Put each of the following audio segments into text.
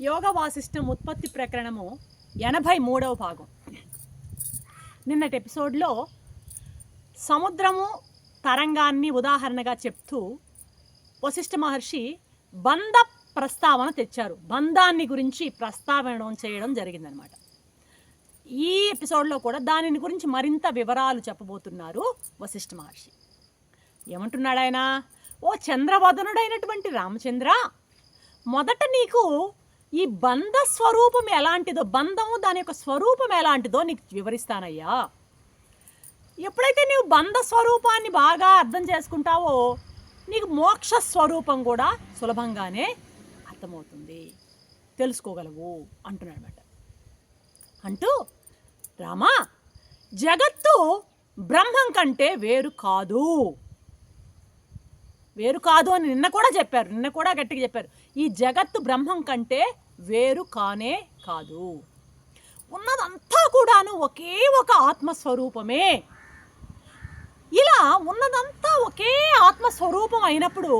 యోగ వాసిష్టం ఉత్పత్తి ప్రకరణము ఎనభై మూడవ భాగం. నిన్నటి ఎపిసోడ్లో సముద్రము తరంగాన్ని ఉదాహరణగా చెప్తూ వశిష్ఠ మహర్షి బంధ ప్రస్తావన తెచ్చారు. బంధాన్ని గురించి ప్రస్తావన చేయడం జరిగిందనమాట. ఈ ఎపిసోడ్లో కూడా దానిని గురించి మరింత వివరాలు చెప్పబోతున్నారు వశిష్ఠ మహర్షి. ఏమంటున్నాడు ఆయన ఓ చంద్రవదనుడైనటువంటి రామచంద్ర మొదట నీకు ఈ బంధ స్వరూపం ఎలాంటిదో బంధము దాని యొక్క స్వరూపం ఎలాంటిదో నీకు వివరిస్తానయ్యా. ఎప్పుడైతే నీవు బంధ స్వరూపాన్ని బాగా అర్థం చేసుకుంటావో నీకు మోక్ష స్వరూపం కూడా సులభంగానే అర్థమవుతుంది. తెలుసుకోగలవు అంటున్నాడు అనమాట అంటూ రామా జగత్తు బ్రహ్మం కంటే వేరు కాదు. వేరు కాదు అని నిన్న కూడా చెప్పారు నిన్న కూడా గట్టిగా చెప్పారు. ఈ జగత్తు బ్రహ్మం కంటే వేరు కానే కాదు. ఉన్నదంతా కూడాను ఒకే ఒక ఆత్మస్వరూపమే. ఇలా ఉన్నదంతా ఒకే ఆత్మస్వరూపం అయినప్పుడు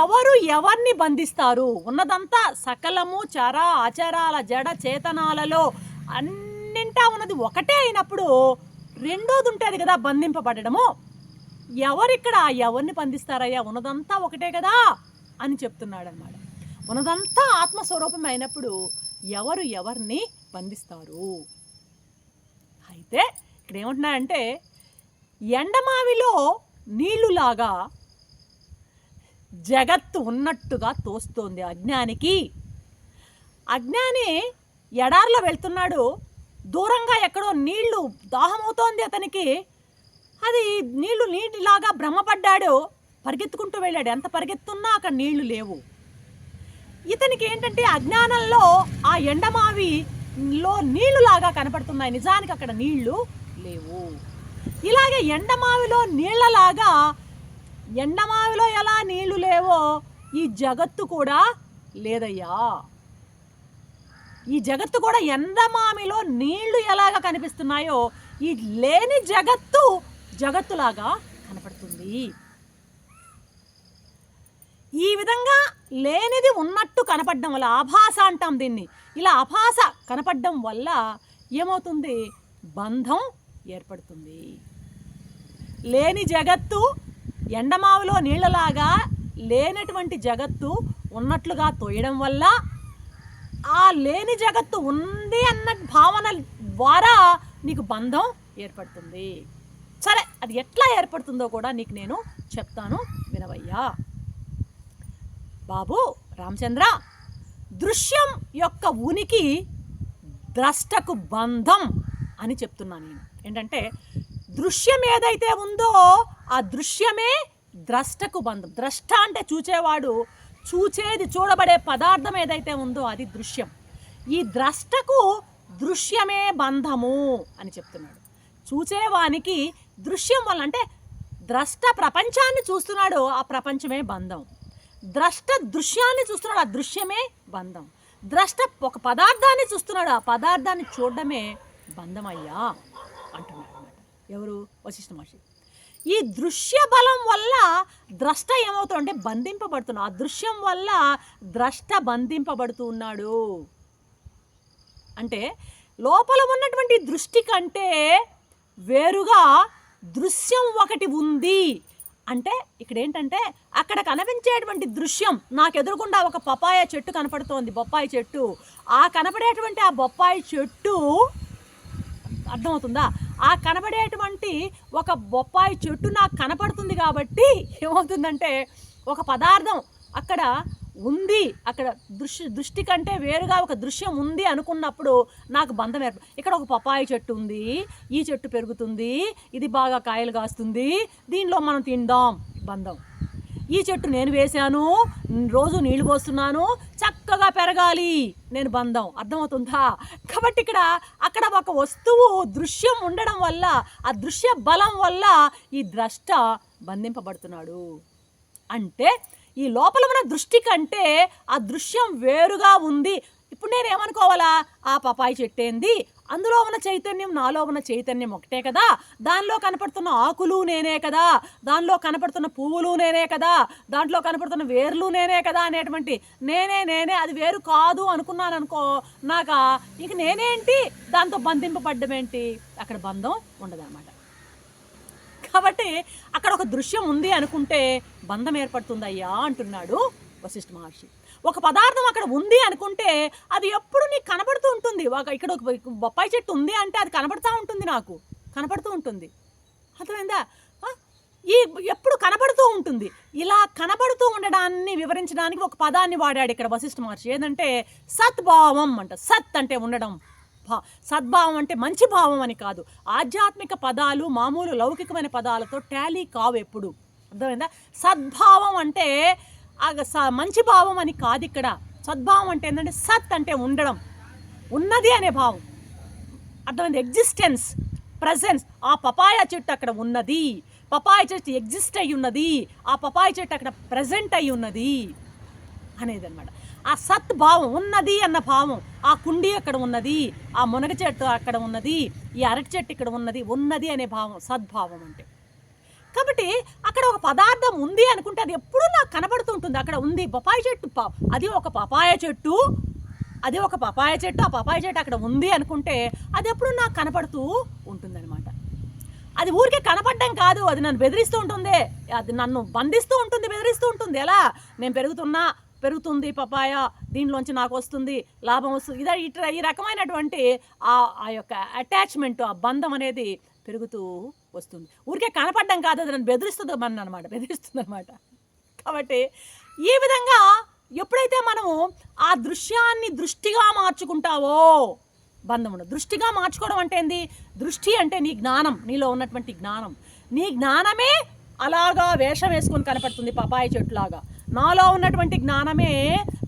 ఎవరు ఎవరిని బంధిస్తారు? ఉన్నదంతా సకలము చర అచరాల జడ చేతనాలలో అన్నింటా ఉన్నది ఒకటే అయినప్పుడు రెండోది ఉంటుంది కదా బంధింపబడము ఎవరిక్కడ ఎవరిని బంధిస్తారయ్యా? ఉన్నదంతా ఒకటే కదా అని చెప్తున్నాడు అనమాట ఉన్నదంతా ఆత్మస్వరూపం అయినప్పుడు ఎవరు ఎవరిని బంధిస్తారు? అయితే ఇక్కడ ఏమంటున్నారంటే ఎండమావిలో నీళ్ళులాగా జగత్తు ఉన్నట్టుగా తోస్తోంది అజ్ఞానికి. అజ్ఞాని ఎడార్లో వెళ్తున్నాడు దూరంగా ఎక్కడో నీళ్ళు దాహమవుతోంది అతనికి. అది నీళ్ళు నీటిలాగా భ్రమపడ్డాడు పరిగెత్తుకుంటూ వెళ్ళాడు. ఎంత పరిగెత్తున్నా అక్కడ నీళ్ళు లేవు. ఇతనికి ఏంటంటే అజ్ఞానంలో ఆ ఎండమావిలో నీళ్ళులాగా కనపడుతున్నాయి. నిజానికి అక్కడ నీళ్ళు లేవు. ఇలాగే ఎండమావిలో నీళ్ళలాగా ఎండమావిలో ఎలా నీళ్ళు లేవో ఈ జగత్తు కూడా లేదయ్యా. ఈ జగత్తు కూడా ఎండమామిలో నీళ్ళు ఎలాగ కనిపిస్తున్నాయో ఈ లేని జగత్తు జగత్తులాగా కనపడుతుంది. ఈ విధంగా లేనిది ఉన్నట్టు కనపడడం వల్ల ఆభాస అంటాం దీన్ని. ఇలా ఆభాస కనపడడం వల్ల ఏమవుతుంది? బంధం ఏర్పడుతుంది. లేని జగత్తు ఎండమావిలో నీళ్ళలాగా లేనటువంటి జగత్తు ఉన్నట్లుగా తోయడం వల్ల ఆ లేని జగత్తు ఉంది అన్న భావన ద్వారా నీకు బంధం ఏర్పడుతుంది. సరే అది ఎట్లా ఏర్పడుతుందో కూడా నీకు నేను చెప్తాను వినవయ్యా. బాబు రామచంద్ర దృశ్యం యొక్క ఉనికి ద్రష్టకు బంధం అని చెప్తున్నాను నేను. ఏంటంటే దృశ్యం ఏదైతే ఉందో ఆ దృశ్యమే ద్రష్టకు బంధం. ద్రష్ట అంటే చూచేవాడు చూచేది చూడబడే పదార్థం ఏదైతే ఉందో అది దృశ్యం. ఈ ద్రష్టకు దృశ్యమే బంధము అని చెప్తున్నాడు. చూచేవానికి దృశ్యం వల్ల అంటే ద్రష్ట ప్రపంచాన్ని చూస్తున్నాడు ఆ ప్రపంచమే బంధం. ద్రష్ట దృశ్యాన్ని చూస్తున్నాడు. ఆ దృశ్యమే బంధం. ద్రష్ట ఒక పదార్థాన్ని చూస్తున్నాడు. ఆ పదార్థాన్ని చూడడమే బంధమయ్యా అంటున్నాడు అనమాట ఎవరు? వశిష్ఠ మహర్షి. ఈ దృశ్య బలం వల్ల ద్రష్ట ఏమవుతుందంటే బంధింపబడుతున్నాడు. ఆ దృశ్యం వల్ల ద్రష్ట బంధింపబడుతూ ఉన్నాడు అంటే లోపల ఉన్నటువంటి దృష్టి కంటే వేరుగా దృశ్యం ఒకటి ఉంది. అంటే ఇక్కడ ఏంటంటే అక్కడ కనిపించేటువంటి దృశ్యం నాకు ఎదురుగుండా ఒక పపాయ చెట్టు కనపడుతోంది బొప్పాయి చెట్టు. ఆ కనపడేటువంటి ఆ బొప్పాయి చెట్టు అర్థమవుతుందా? ఆ కనబడేటువంటి ఒక బొప్పాయి చెట్టు నాకు కనపడుతుంది కాబట్టి ఏమవుతుందంటే ఒక పదార్థం అక్కడ ఉంది. అక్కడ దృష్టి దృష్టి కంటే వేరుగా ఒక దృశ్యం ఉంది అనుకున్నప్పుడు నాకు బంధం ఏర్ప ఇక్కడ ఒక పపాయి చెట్టు ఉంది ఈ చెట్టు పెరుగుతుంది ఇది బాగా కాయలు కాస్తుంది దీనిలో మనం తిందాం బంధం. ఈ చెట్టు నేను వేశాను రోజు నీళ్ళు పోస్తున్నాను చక్కగా పెరగాలి నేను బంధం. అర్థమవుతుందా? కాబట్టి ఇక్కడ అక్కడ ఒక వస్తువు దృశ్యం ఉండడం వల్ల ఆ దృశ్య బలం వల్ల ఈ ద్రష్ట బంధింపబడుతున్నాడు. అంటే ఈ లోపల ఉన్న దృష్టి కంటే ఆ దృశ్యం వేరుగా ఉంది. ఇప్పుడు నేను ఏమనుకోవాలా? ఆ పపాయి చెట్టేంది. అందులో ఉన్న చైతన్యం నాలో ఉన్న చైతన్యం ఒకటే కదా. దానిలో కనపడుతున్న ఆకులు నేనే కదా. దానిలో కనపడుతున్న పువ్వులు నేనే కదా. దాంట్లో కనపడుతున్న వేర్లు నేనే కదా అనేటువంటి నేనే నేనే అది వేరు కాదు అనుకున్నాను అనుకో నాకు ఇంక నేనేంటి? దాంతో బంధింపబడ్డం ఏంటి అక్కడ బంధం ఉండదన్నమాట. కాబట్టి అక్కడ ఒక దృశ్యం ఉంది అనుకుంటే బంధం ఏర్పడుతుందయ్యా అంటున్నాడు వశిష్ఠ మహర్షి. ఒక పదార్థం అక్కడ ఉంది అనుకుంటే అది ఎప్పుడు నీకు కనబడుతూ ఉంటుంది. ఒక ఇక్కడ ఒక బొప్పాయి చెట్టు ఉంది అంటే అది కనబడుతూ ఉంటుంది నాకు. కనబడుతూ ఉంటుంది. అర్థమైందా? ఈ ఎప్పుడు కనబడుతూ ఉంటుంది. ఇలా కనబడుతూ ఉండడాన్ని వివరించడానికి ఒక పదాన్ని వాడాడు ఇక్కడ వశిష్ఠ మహర్షి. ఏదంటే సద్భావం అంట. సత్ అంటే ఉండడం. సద్భా సద్భావం అంటే మంచి భావం అని కాదు. ఆధ్యాత్మిక పదాలు మామూలు లౌకికమైన పదాలతో టాలీ కావు ఎప్పుడు అర్థమైందా? సద్భావం అంటే స- మంచి భావం అని కాదు ఇక్కడ. సద్భావం అంటే ఏంటంటే సత్ అంటే ఉండడం. ఉన్నది అనే భావం. అర్థమైంది? ఎగ్జిస్టెన్స్ ప్రజెన్స్ ఆ పపాయ చెట్టు అక్కడ ఉన్నది. పపాయ చెట్టు ఎగ్జిస్ట్ అయి ఉన్నది. ఆ పపాయ చెట్టు అక్కడ ప్రజెంట్ అయి ఉన్నది. అనేది అనమాట ఆ సత్ భావం ఉన్నది అన్న భావం. ఆ కుండీ అక్కడ ఉన్నది ఆ మునగ చెట్టు అక్కడ ఉన్నది ఈ అరటి చెట్టు ఇక్కడ ఉన్నది ఉన్నది అనే భావం సద్భావం అంటే. కాబట్టి అక్కడ ఒక పదార్థం ఉంది అనుకుంటే అది ఎప్పుడూ నాకు కనబడుతూ ఉంటుంది. అక్కడ ఉంది పపాయ చెట్టు ప- అది ఒక పపాయ చెట్టు అది ఒక పపాయ చెట్టు ఆ పపాయ చెట్టు అక్కడ ఉంది అనుకుంటే అది ఎప్పుడు నాకు కనపడుతూ ఉంటుందన్నమాట. అది ఊరికే కనపడడం కాదు అది నన్ను బెదిరిస్తూ ఉంటుంది. అది నన్ను బంధిస్తూ ఉంటుంది బెదిరిస్తూ ఉంటుంది. ఎలా? నేను పెరుగుతున్నా పెరుగుతుంది పపాయ దీనిలోంచి నాకు వస్తుంది లాభం వస్తుంది. ఇదే ఇట్లా ఈ రకమైనటువంటి ఆ ఆ యొక్క అటాచ్మెంట్ ఆ బంధం అనేది పెరుగుతూ వస్తుంది. ఊరికే కనపడడం కాదు అది నన్ను బెదిరిస్తుంది మన అనమాట బెదిరిస్తుంది అనమాట కాబట్టి ఈ విధంగా ఎప్పుడైతే మనము ఆ దృశ్యాన్ని దృష్టిగా మార్చుకుంటావో బంధం ఉండదు. దృష్టిగా మార్చుకోవడం అంటే ఏంది? దృష్టి అంటే నీ జ్ఞానం నీలో ఉన్నటువంటి జ్ఞానం. నీ జ్ఞానమే అలాగా వేషం వేసుకొని కనపడుతుంది పపాయ చెట్టులాగా. నాలో ఉన్నటువంటి జ్ఞానమే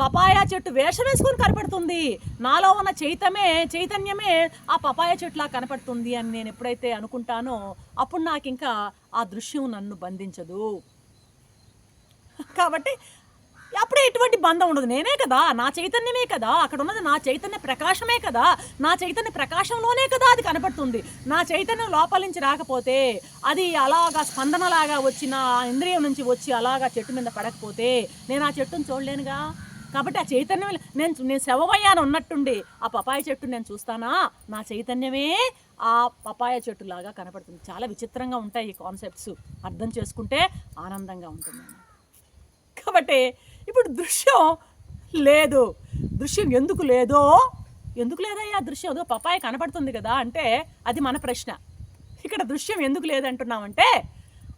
పపాయ చెట్టు వేషం వేసుకొని కనపడుతుంది. నాలో ఉన్న చైతమే చైతన్యమే ఆ పపాయ చెట్టులా కనపడుతుంది అని నేను ఎప్పుడైతే అనుకుంటానో అప్పుడు నాకు ఇంకా ఆ దృశ్యం నన్ను బంధించదు. కాబట్టి అప్పుడే ఎటువంటి బంధం ఉండదు. నేనే కదా నా చైతన్యమే కదా అక్కడ ఉన్నది నా చైతన్య ప్రకాశమే కదా నా చైతన్య ప్రకాశంలోనే కదా అది కనపడుతుంది. నా చైతన్యం లోపల నుంచి రాకపోతే అది అలాగా స్పందనలాగా వచ్చి నా ఇంద్రియం నుంచి వచ్చి అలాగా చెట్టు మీద పడకపోతే నేను ఆ చెట్టును చూడలేనుగా? కాబట్టి ఆ చైతన్యం నేను నేను శవమయ్యాను ఉన్నట్టుండి ఆ పపాయ చెట్టు నేను చూస్తానా? నా చైతన్యమే ఆ పపాయ చెట్టు లాగా కనపడుతుంది. చాలా విచిత్రంగా ఉంటాయి ఈ కాన్సెప్ట్స్. అర్థం చేసుకుంటే ఆనందంగా ఉంటుంది కాబట్టి ఇప్పుడు దృశ్యం లేదు. దృశ్యం ఎందుకు లేదో ఎందుకు లేదయ్యా దృశ్యం? ఏదో పపాయ కనపడుతుంది కదా అంటే అది మన ప్రశ్న. ఇక్కడ దృశ్యం ఎందుకు లేదంటున్నామంటే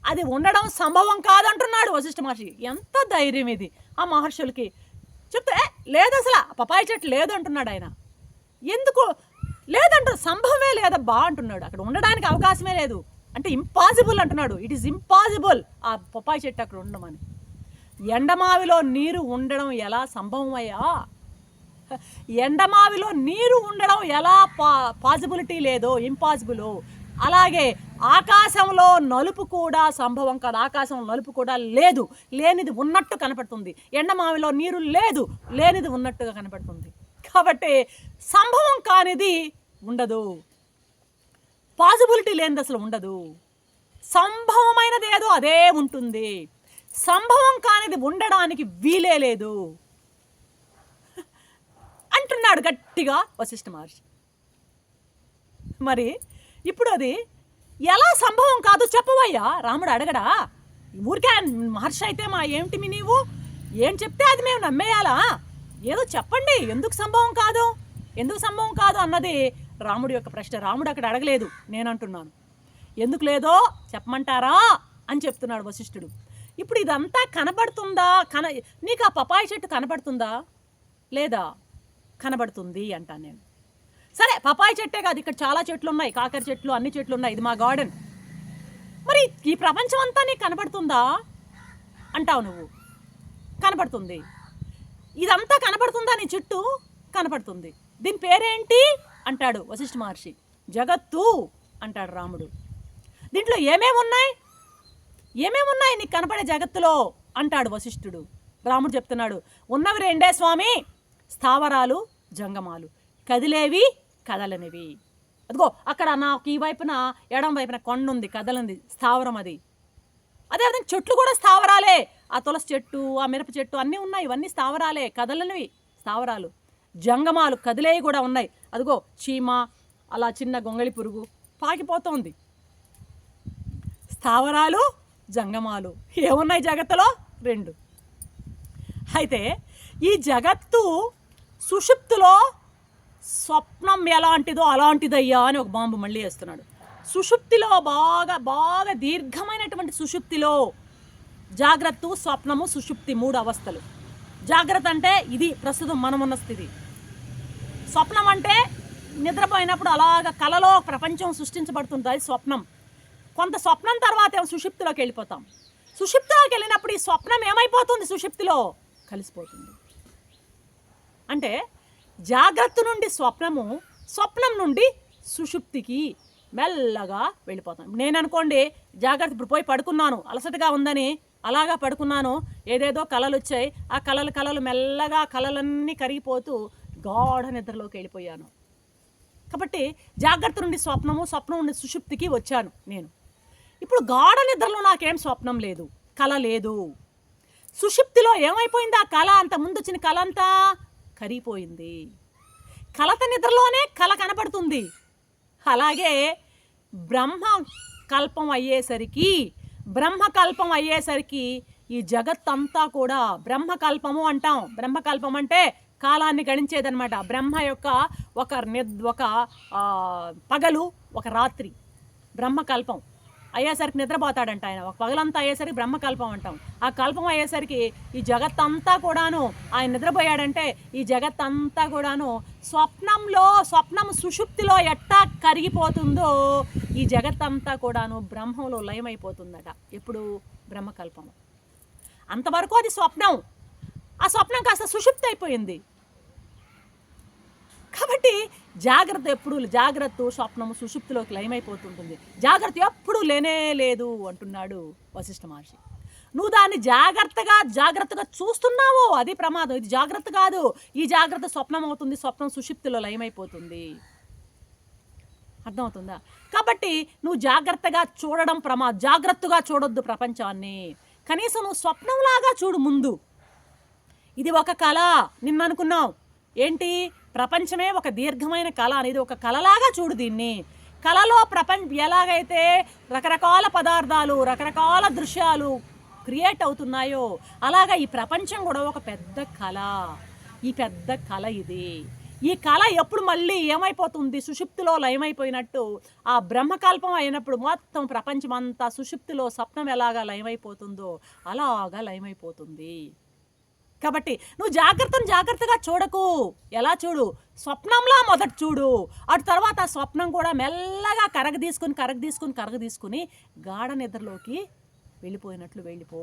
అది ఉండడం సంభవం కాదంటున్నాడు వశిష్ఠ మహర్షి. ఎంత ధైర్యం ఇది ఆ మహర్షులకి. చెప్తే "ఏ, లేదు అసలు పపాయ చెట్టు లేదు అంటున్నాడు ఆయన. ఎందుకు? లేదంటు సంభవమే లేదబ్బా అంటున్నాడు. అక్కడ ఉండడానికి అవకాశమే లేదు. అంటే ఇంపాసిబుల్ అంటున్నాడు. ఇట్ ఈస్ ఇంపాసిబుల్ ఆ పపాయ చెట్టు అక్కడ ఉండమని. ఎండమావిలో నీరు ఉండడం ఎలా సంభవమయ్యా? ఎండమావిలో నీరు ఉండడం ఎలా పా పాసిబిలిటీ లేదో ఇంపాసిబుల్ అలాగే ఆకాశంలో నలుపు కూడా సంభవం కాదు. ఆకాశం నలుపు కూడా లేదు. లేనిది ఉన్నట్టు కనపడుతుంది. ఎండమావిలో నీరు లేదు. లేనిది ఉన్నట్టుగా కనపడుతుంది. కాబట్టి సంభవం కానిది ఉండదు. పాసిబిలిటీ లేనిది అసలు ఉండదు. సంభవమైనది ఏదో అదే ఉంటుంది. సంభవం కానిది ఉండడానికి వీలే లేదు. అంటున్నాడు గట్టిగా వశిష్ఠ మహర్షి. మరి ఇప్పుడు అది ఎలా సంభవం కాదు చెప్పవయ్యా? రాముడు అడగడా? ఊరికే మహర్షి అయితే మా ఏమిటి మీ నీవు? ఏం చెప్తే అది మేము నమ్మేయాలా? ఏదో చెప్పండి ఎందుకు సంభవం కాదు? ఎందుకు సంభవం కాదు అన్నది రాముడి యొక్క ప్రశ్న. రాముడు అక్కడ అడగలేదు నేను అంటున్నాను ఎందుకు లేదో చెప్పమంటారా? అని చెప్తున్నాడు వశిష్ఠుడు. ఇప్పుడు ఇదంతా కనబడుతుందా? కన నీకు ఆ పపాయి చెట్టు కనబడుతుందా? లేదా? కనబడుతుంది అంటాను నేను. సరే పపాయి చెట్టే కాదు ఇక్కడ చాలా చెట్లు ఉన్నాయి కాకర చెట్లు అన్ని చెట్లు ఉన్నాయి ఇది మా గార్డెన్. మరి ఈ ప్రపంచం అంతా నీకు కనబడుతుందా? అంటావు నువ్వు. కనబడుతుంది. ఇదంతా కనబడుతుందా నీ చుట్టూ? కనబడుతుంది. దీని పేరేంటి? అంటాడు వశిష్ఠ మహర్షి. జగత్తు అంటాడు రాముడు. దీంట్లో ఏమేమి ఉన్నాయి ఏమేమి ఉన్నాయి నీకు కనపడే జగత్తులో? అంటాడు వశిష్ఠుడు. రాముడు చెప్తున్నాడు ఉన్నవి రెండే స్వామి స్థావరాలు జంగమాలు. కదిలేవి కదలనివి. అదిగో అక్కడ నాకు ఈ వైపున ఎడం వైపున కొండ ఉంది కదలంది స్థావరం అది. అదేవిధంగా చెట్లు కూడా స్థావరాలే. ఆ తులసి చెట్టు ఆ మిరప చెట్టు అన్నీ ఉన్నాయి ఇవన్నీ స్థావరాలే కదలనివి స్థావరాలు. జంగమాలు కదిలేవి కూడా ఉన్నాయి. అదిగో చీమ అలా చిన్న గొంగళి పురుగు పాకిపోతోంది. స్థావరాలు జంగమాలు. ఏమున్నాయి జగత్తులో? రెండు. అయితే ఈ జగత్తు సుషుప్తులో స్వప్నం ఎలాంటిదో అలాంటిదయ్యా అని ఒక బాంబు మళ్ళీ వేస్తున్నాడు. సుషుప్తిలో బాగా బాగా దీర్ఘమైనటువంటి సుషుప్తిలో జాగ్రత్త స్వప్నము సుషుప్తి మూడు అవస్థలు. జాగ్రత్త అంటే ఇది ప్రస్తుతం మనమున్న స్థితి. స్వప్నం అంటే నిద్రపోయినప్పుడు అలాగ కలలో ప్రపంచం సృష్టించబడుతుంది? అది స్వప్నం. కొంత స్వప్నం తర్వాత సుషిప్తిలోకి వెళ్ళిపోతాం. సుషిప్తిలోకి వెళ్ళినప్పుడు ఈ స్వప్నం ఏమైపోతుంది సుషుప్తిలో? కలిసిపోతుంది. అంటే జాగ్రత్త నుండి స్వప్నము స్వప్నం నుండి సుషుప్తికి మెల్లగా వెళ్ళిపోతాం. నేను అనుకోండి జాగ్రత్త ఇప్పుడు పోయి పడుకున్నాను అలసటగా ఉందని అలాగా పడుకున్నాను ఏదేదో కళలు వచ్చాయి ఆ కళలు కళలు మెల్లగా కళలన్నీ కరిగిపోతూ గాఢ నిద్రలోకి వెళ్ళిపోయాను. కాబట్టి జాగ్రత్త నుండి స్వప్నము స్వప్నం నుండి సుషుప్తికి వచ్చాను నేను. ఇప్పుడు గాఢ నిద్రలో నాకేం స్వప్నం లేదు. కళ లేదు. సుషిప్తిలో ఏమైపోయింది ఆ కళ అంత ముందు వచ్చిన కళ అంతా కరిగిపోయింది. కలత నిద్రలోనే కళ కనపడుతుంది. అలాగే బ్రహ్మ కల్పం అయ్యేసరికి బ్రహ్మకల్పం అయ్యేసరికి ఈ జగత్తంతా కూడా బ్రహ్మకల్పము అంటాం. బ్రహ్మకల్పం అంటే కాలాన్ని గణించేదనమాట బ్రహ్మ యొక్క ఒక నిద్ ఒక పగలు ఒక రాత్రి. బ్రహ్మకల్పం అయ్యేసరికి నిద్రపోతాడంట ఆయన. ఒక పగలంతా అయ్యేసరికి బ్రహ్మకల్పం అంటాం. ఆ కల్పం అయ్యేసరికి ఈ జగత్తంతా కూడాను ఆయన నిద్రపోయాడంటే ఈ జగత్తంతా కూడాను స్వప్నంలో స్వప్నం సుషుప్తిలో ఎట్టా కరిగిపోతుందో ఈ జగత్తంతా కూడాను బ్రహ్మంలో లయమైపోతుందట. ఎప్పుడు? బ్రహ్మకల్పం అంతవరకు అది స్వప్నం. ఆ స్వప్నం కాస్త సుషుప్తి అయిపోయింది. కాబట్టి జాగ్రత్త ఎప్పుడు జాగ్రత్త స్వప్నము సుషుప్తిలోకి లయమైపోతుంటుంది జాగ్రత్త ఎప్పుడు లేనే లేదు అంటున్నాడు వశిష్ఠ మహర్షి. నువ్వు దాన్ని జాగ్రత్తగా జాగ్రత్తగా చూస్తున్నావు అది ప్రమాదం. ఇది జాగ్రత్త కాదు. ఈ జాగ్రత్త స్వప్నం అవుతుంది స్వప్నం సుషిప్తిలో లయమైపోతుంది అర్థమవుతుందా? కాబట్టి నువ్వు జాగ్రత్తగా చూడడం ప్రమా జాగ్రత్తగా చూడొద్దు ప్రపంచాన్ని. కనీసం నువ్వు స్వప్నంలాగా చూడు ముందు. ఇది ఒక కళ. నిన్న అనుకున్నావు ఏంటి? ప్రపంచమే ఒక దీర్ఘమైన కళ అనేది ఒక కళలాగా చూడు దీన్ని. కళలో ప్రపంచ ఎలాగైతే రకరకాల పదార్థాలు రకరకాల దృశ్యాలు క్రియేట్ అవుతున్నాయో అలాగా ఈ ప్రపంచం కూడా ఒక పెద్ద కళ. ఈ పెద్ద కళ ఇది. ఈ కళ ఎప్పుడు మళ్ళీ ఏమైపోతుంది? సుషుప్తిలో లయమైపోయినట్టు ఆ బ్రహ్మకల్పం అయినప్పుడు మొత్తం ప్రపంచం అంతా సుషుప్తిలో స్వప్నం ఎలాగా లయమైపోతుందో అలాగా లయమైపోతుంది. కాబట్టి నువ్వు జాగ్రత్తను జాగ్రత్తగా చూడకు. ఎలా చూడు? స్వప్నంలా మొదట చూడు. అటు తర్వాత ఆ స్వప్నం కూడా మెల్లగా కరగ తీసుకుని కరగ తీసుకుని కరగ తీసుకుని గాఢ నిద్రలోకి వెళ్ళిపోయినట్లు వెళ్ళిపో.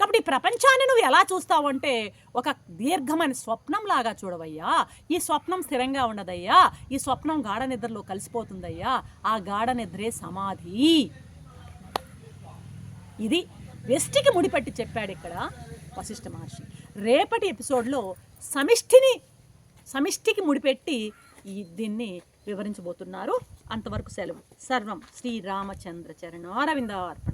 కాబట్టి ఈ ప్రపంచాన్ని నువ్వు ఎలా చూస్తావు అంటే ఒక దీర్ఘమైన స్వప్నంలాగా చూడవయ్యా. ఈ స్వప్నం స్థిరంగా ఉండదయ్యా. ఈ స్వప్నం గాఢ నిద్రలో కలిసిపోతుందయ్యా. ఆ గాఢ నిద్రే సమాధి. ఇది వెస్టికి ముడిపెట్టి చెప్పాడు ఇక్కడ వశిష్ఠ మహర్షి. రేపటి ఎపిసోడ్లో సమిష్టిని సమిష్టికి ముడిపెట్టి ఈ దీన్ని వివరించబోతున్నారు. అంతవరకు సెలవు. సర్వం శ్రీరామచంద్ర చరణారవిందార్పణ.